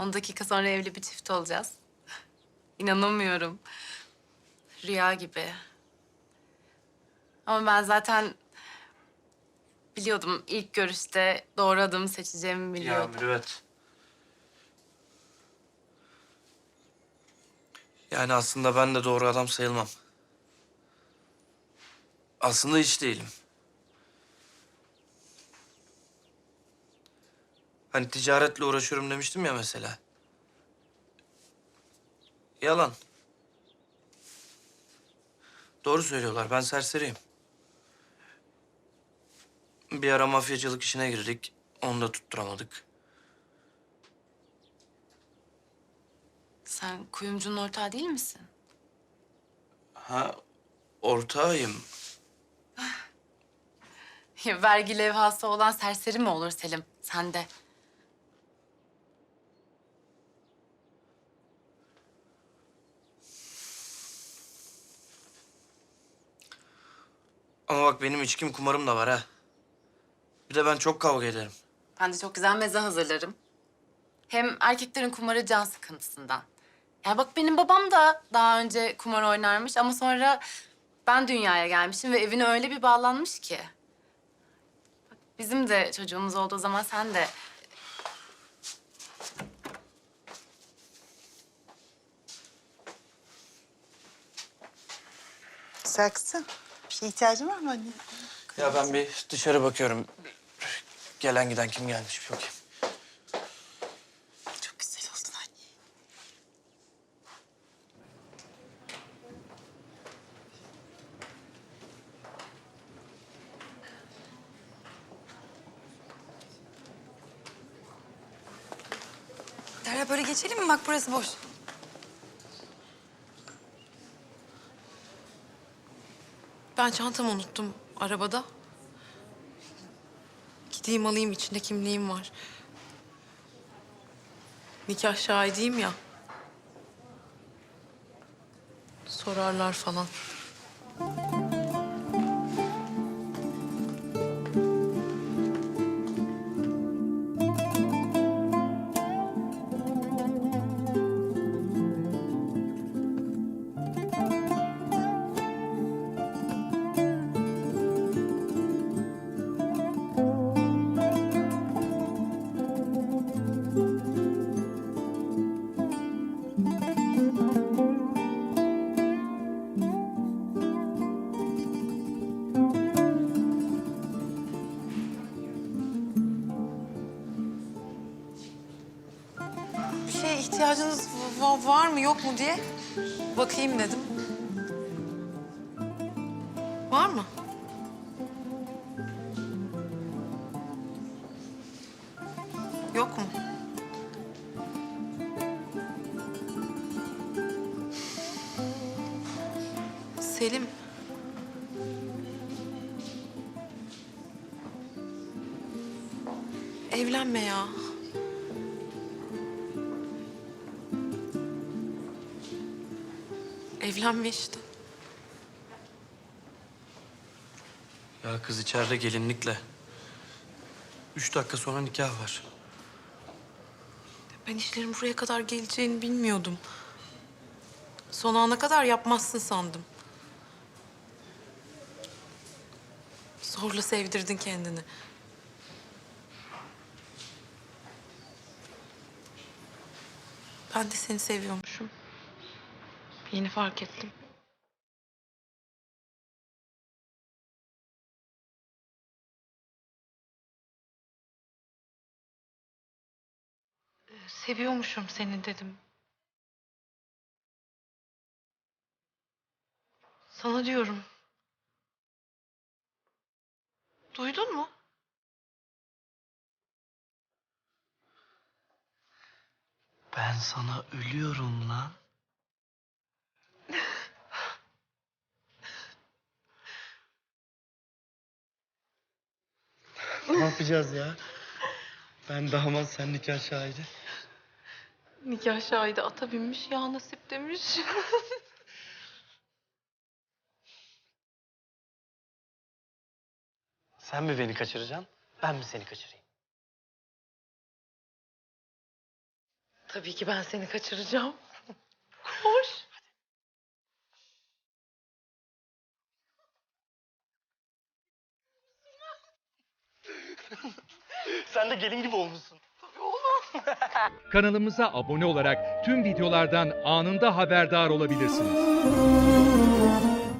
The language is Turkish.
10 dakika sonra evli bir çift olacağız. İnanamıyorum. Rüya gibi. Ama ben zaten biliyordum ilk görüşte doğru adamı seçeceğimi biliyordum. evet. Yani aslında ben de doğru adam sayılmam. Aslında hiç değilim. Hani ticaretle uğraşıyorum demiştim ya mesela. Yalan. Doğru söylüyorlar. Ben serseriyim. Bir ara mafyacılık işine girdik. Onu da tutturamadık. Sen kuyumcunun ortağı değil misin? Ha, ortağıyım. Ya, Vergi levhası olan serseri mi olur Selim? Sen de. Ama bak benim içkim kumarım da var ha. Bir de ben çok kavga ederim. Ben de çok güzel meze hazırlarım. Hem erkeklerin kumarı can sıkıntısından. Ya bak benim babam da daha önce kumar oynarmış ama sonra ben dünyaya gelmişim ve evine öyle bir bağlanmış ki. Bak bizim de çocuğumuz olduğu zaman sen de Saksı. Şeye ihtiyacın var mı anne? Ya ben bir dışarı bakıyorum. Gelen giden kim gelmiş bir bakayım. Çok güzel oldun anne. Derya böyle geçelim mi? Bak burası boş. Ben çantamı unuttum arabada. Gideyim alayım içinde kimliğim var. Nikah şahidiyim ya. Sorarlar falan. İhtiyacınız va- var mı yok mu diye bakayım dedim. Var mı? Yok mu? Selim. Evlenme ya. Evlenme işte. Ya kız içeride gelinlikle. Üç dakika sonra nikah var. Ben işlerin buraya kadar geleceğini bilmiyordum. Son ana kadar yapmazsın sandım. Zorla sevdirdin kendini. Ben de seni seviyormuşum. Yeni fark ettim. Ee, Seviyormuşum seni dedim. Sana diyorum. Duydun mu? Ben sana ölüyorum lan. Ne yapacağız ya? Ben damat, sen nikah şahidi. Nikah şahidi ata binmiş ya nasip demiş. Sen mi beni kaçıracaksın, ben mi seni kaçırayım? Tabii ki ben seni kaçıracağım. Koş. Sen de gelin gibi olmuşsun. Kanalımıza abone olarak tüm videolardan anında haberdar olabilirsiniz.